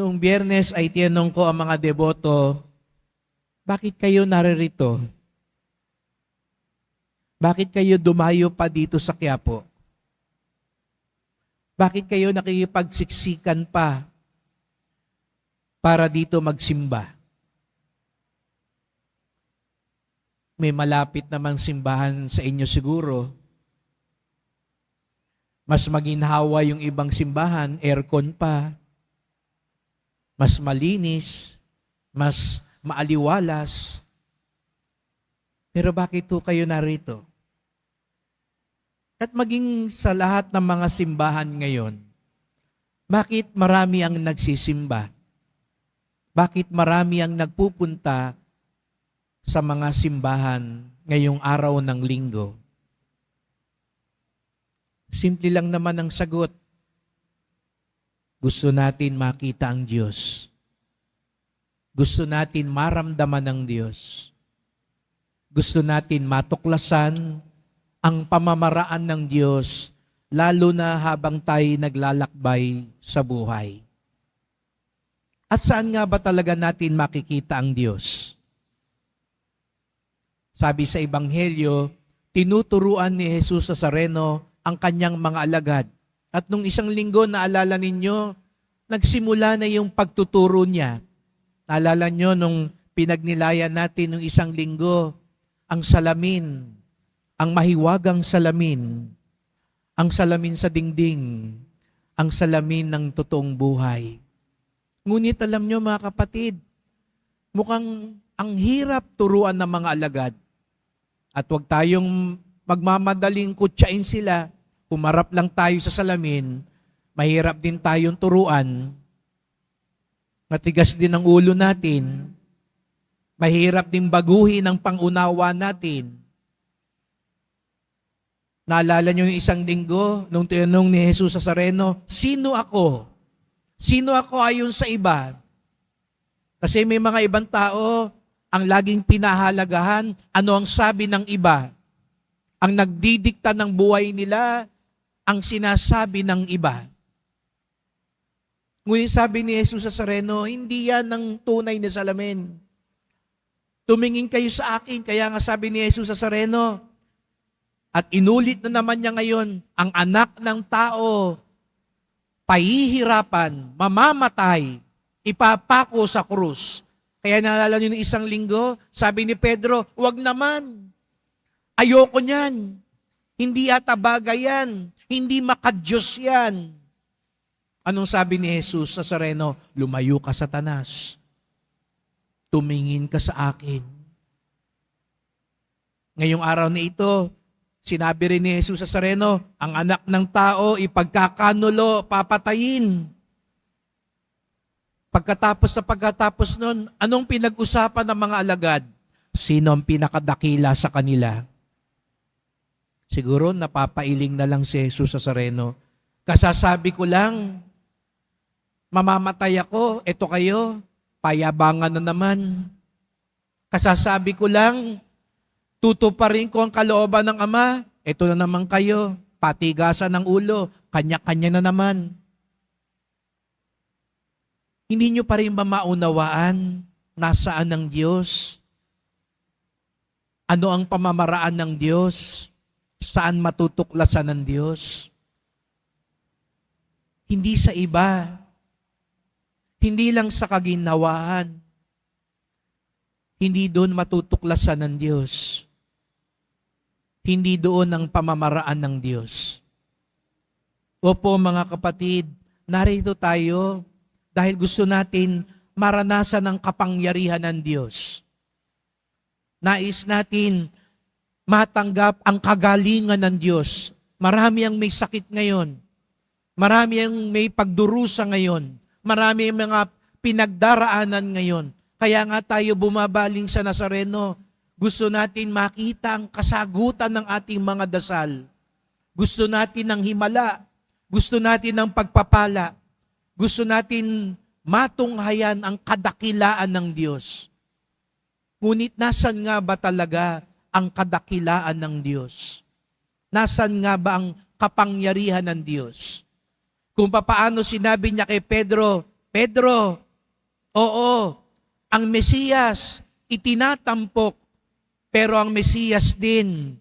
Noong biyernes ay tinanong ko ang mga deboto, bakit kayo naririto? Bakit kayo dumayo pa dito sa Quiapo? Bakit kayo nakikipagsiksikan pa para dito magsimba? May malapit namang simbahan sa inyo siguro. Mas maginhawa yung ibang simbahan, aircon pa. Mas malinis, mas maaliwalas. Pero bakit po kayo narito? At maging sa lahat ng mga simbahan ngayon, bakit marami ang nagsisimba? Bakit marami ang nagpupunta sa mga simbahan ngayong araw ng linggo? Simple lang naman ang sagot. Gusto natin makita ang Diyos. Gusto natin maramdaman ng Diyos. Gusto natin matuklasan ang pamamaraan ng Diyos, lalo na habang tayo naglalakbay sa buhay. At saan nga ba talaga natin makikita ang Diyos? Sabi sa Ebanghelyo, tinuturuan ni Jesus sa Sareno ang kanyang mga alagad. At nung isang linggo, naalala ninyo, nagsimula na yung pagtuturo niya. Naalala nyo nung pinagnilayan natin nung isang linggo, ang salamin, ang mahiwagang salamin, ang salamin sa dingding, ang salamin ng totoong buhay. Ngunit alam nyo mga kapatid, mukhang ang hirap turuan ng mga alagad. At huwag tayong magmamadaling kutsain sila, humarap lang tayo sa salamin, mahirap din tayong turuan, matigas din ang ulo natin, mahirap din baguhin ang pangunawa natin, Naalala niyo yung isang linggo, nung tinanong ni Jesus sa Sareno, sino ako? Sino ako ayon sa iba? Kasi may mga ibang tao, ang laging pinahalagahan, ano ang sabi ng iba. Ang nagdidikta ng buhay nila, ang sinasabi ng iba. Ngunit sabi ni Jesus sa Sareno, hindi yan ang tunay na salamin. Tumingin kayo sa akin, kaya nga sabi ni Jesus sa Sareno, at inulit na naman niya ngayon, ang anak ng tao, pahihirapan, mamamatay, ipapako sa krus. Kaya naalala niyo ng isang linggo, sabi ni Pedro, wag naman. Ayoko niyan. Hindi ata bagay yan. Hindi makadyos yan. Anong sabi ni Jesus sa Sareno? Lumayo ka, Satanas. Tumingin ka sa akin. Ngayong araw na ito, Sinabi rin ni Jesus sa Sareno, ang anak ng tao ipagkakanulo, papatayin. Pagkatapos sa pagkatapos nun, anong pinag-usapan ng mga alagad? Sino ang pinakadakila sa kanila? Siguro napapailing na lang si Jesus sa Sareno. Kasasabi ko lang, mamamatay ako, eto kayo, payabangan na naman. Kasasabi ko lang, tutuparin ko ang kalooban ng Ama, eto na naman kayo, patigasan ng ulo, kanya-kanya na naman. Hindi nyo pa rin ba maunawaan nasaan ng Diyos? Ano ang pamamaraan ng Diyos? Saan matutuklasan ng Diyos? Hindi sa iba. Hindi lang sa kaginawaan. Hindi doon matutuklasan ng Diyos. Hindi doon ang pamamaraan ng Diyos. Opo mga kapatid, narito tayo dahil gusto natin maranasan ang kapangyarihan ng Diyos. Nais natin matanggap ang kagalingan ng Diyos. Marami ang may sakit ngayon. Marami ang may pagdurusa ngayon. Marami ang mga pinagdaraanan ngayon. Kaya nga tayo bumabaling sa Nazareno. Gusto natin makita ang kasagutan ng ating mga dasal. Gusto natin ng himala. Gusto natin ng pagpapala. Gusto natin matunghayan ang kadakilaan ng Diyos. Ngunit nasan nga ba talaga ang kadakilaan ng Diyos? Nasan nga ba ang kapangyarihan ng Diyos? Kung papaano sinabi niya kay Pedro, Pedro, oo, ang Mesiyas itinatampok, pero ang Mesiyas din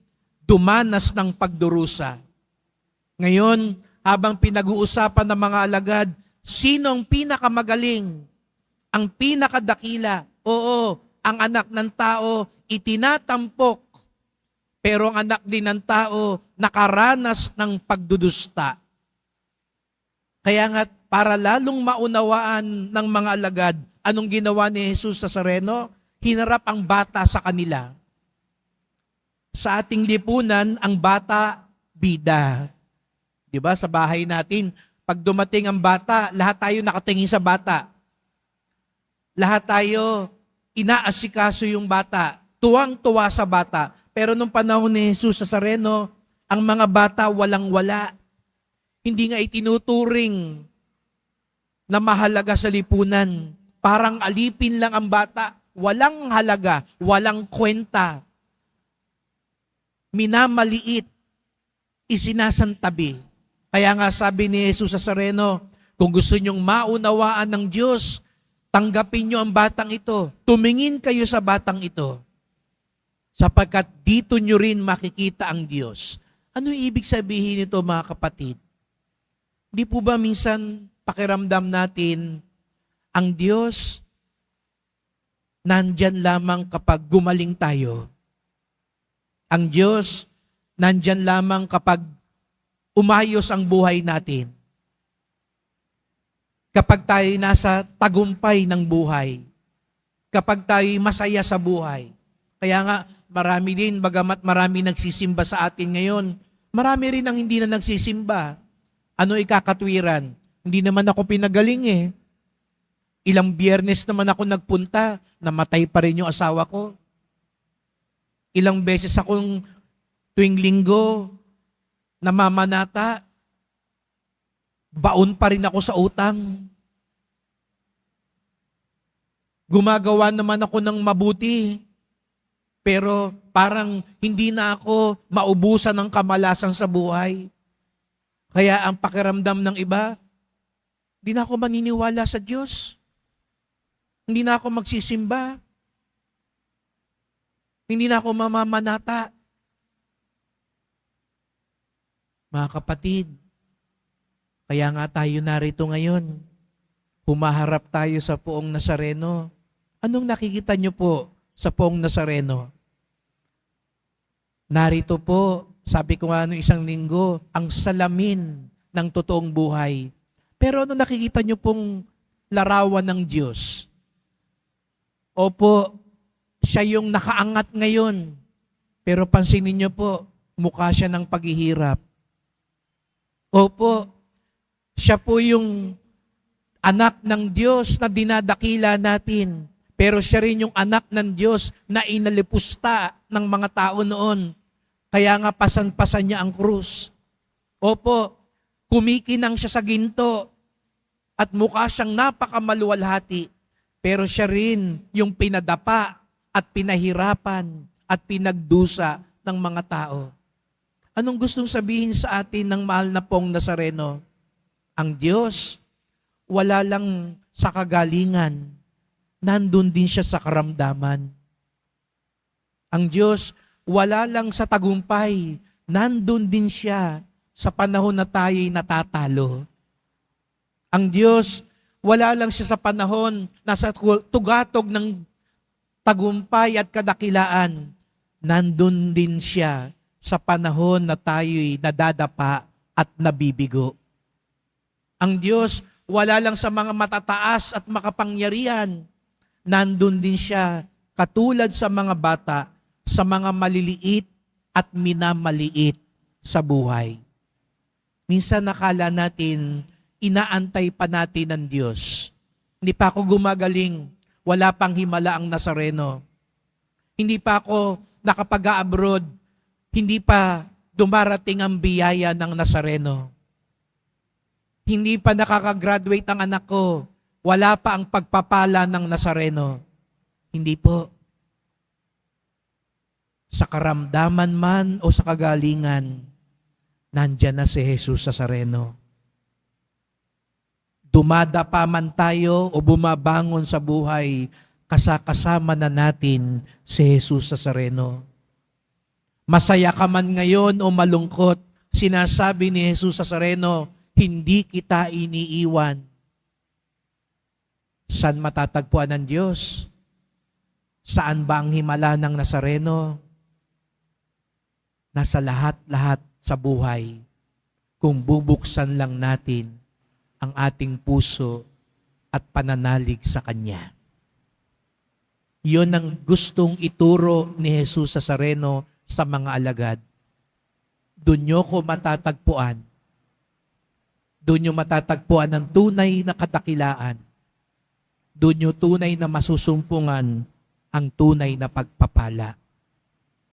dumanas ng pagdurusa. Ngayon, habang pinag-uusapan ng mga alagad, sino ang pinakamagaling? Ang pinakadakila? Oo, ang anak ng tao itinatampok, pero ang anak din ng tao nakaranas ng pagdudusta. Kaya nga, para lalong maunawaan ng mga alagad, anong ginawa ni Jesus sa Sareno? Hinarap ang bata sa kanila. Sa ating lipunan, ang bata, bida. 'Di ba Sa bahay natin, pag dumating ang bata, lahat tayo nakatingin sa bata. Lahat tayo inaasikaso yung bata. Tuwang-tuwa sa bata. Pero nung panahon ni Jesus sa Sareno, ang mga bata walang-wala. Hindi nga itinuturing na mahalaga sa lipunan. Parang alipin lang ang bata. Walang halaga, walang kwenta. Minamaliit, isinasantabi. Kaya nga sabi ni Jesus sa Sareno, kung gusto nyong maunawaan ng Diyos, tanggapin nyo ang batang ito. Tumingin kayo sa batang ito. Sapagkat dito nyo rin makikita ang Diyos. Ano ibig sabihin nito mga kapatid? Di po ba minsan pakiramdam natin ang Diyos nandyan lamang kapag gumaling tayo? Ang Diyos nandyan lamang kapag umayos ang buhay natin. Kapag tayo nasa tagumpay ng buhay. Kapag tayo masaya sa buhay. Kaya nga, marami din, bagamat marami nagsisimba sa atin ngayon, marami rin ang hindi na nagsisimba. Ano ikakatwiran? Hindi naman ako pinagaling eh. Ilang biyernes naman ako nagpunta, namatay pa rin yung asawa ko. Ilang beses akong tuwing linggo, namamanata, baon pa rin ako sa utang. Gumagawa naman ako ng mabuti, pero parang hindi na ako maubusan ng kamalasan sa buhay. Kaya ang pakiramdam ng iba, hindi na ako maniniwala sa Diyos. Hindi na ako magsisimba. Hindi na ako mamamanata. Mga kapatid, kaya nga tayo narito ngayon. Humaharap tayo sa poong Nazareno. Anong nakikita niyo po sa poong Nazareno? Narito po, sabi ko nga noong isang linggo, ang salamin ng totoong buhay. Pero ano nakikita niyo pong larawan ng Diyos? Opo, siya yung nakaangat ngayon. Pero pansinin niyo po, mukha siya ng paghihirap. Opo, siya po yung anak ng Diyos na dinadakila natin. Pero siya rin yung anak ng Diyos na inalipusta ng mga tao noon. Kaya nga pasan-pasan niya ang krus. Opo, kumikinang siya sa ginto at mukha siyang napakamaluwalhati. Pero siya rin yung pinadapa at pinahirapan at pinagdusa ng mga tao. Anong gustong sabihin sa atin ng mahal na pong Nazareno? Ang Diyos, wala lang sa kagalingan, nandun din siya sa karamdaman. Ang Diyos, wala lang sa tagumpay, nandun din siya sa panahon na tayo'y natatalo. Ang Diyos, wala lang siya sa panahon na sa tugatog ng tagumpay at kadakilaan, nandun din siya sa panahon na tayo'y nadadapa at nabibigo. Ang Diyos, wala lang sa mga matataas at makapangyarihan. Nandun din siya katulad sa mga bata, sa mga maliliit at minamaliit sa buhay. Minsan nakala natin, inaantay pa natin ng Diyos. Hindi pa ako gumagaling, wala pang himala ang Nazareno. Hindi pa ako nakapag-abroad, hindi pa dumarating ang biyaya ng Nazareno. Hindi pa nakakagraduate ang anak ko. Wala pa ang pagpapala ng Nazareno. Hindi po. Sa karamdaman man o sa kagalingan, nandyan na si Jesus sa Sareno. Dumadapa man tayo o bumabangon sa buhay, kasakasama na natin si Jesus sa Sareno. Masaya ka man ngayon o malungkot, sinasabi ni Jesus sa Sareno, hindi kita iniiwan. Saan matatagpuan ng Diyos? Saan ba ang himala ng Nazareno? Nasa lahat-lahat sa buhay. Kung bubuksan lang natin ang ating puso at pananalig sa Kanya. Iyon ang gustong ituro ni Jesus sa Sareno sa mga alagad. Doon nyo ko matatagpuan. Doon nyo matatagpuan ang tunay na katakilaan. Doon nyo tunay na masusumpungan ang tunay na pagpapala.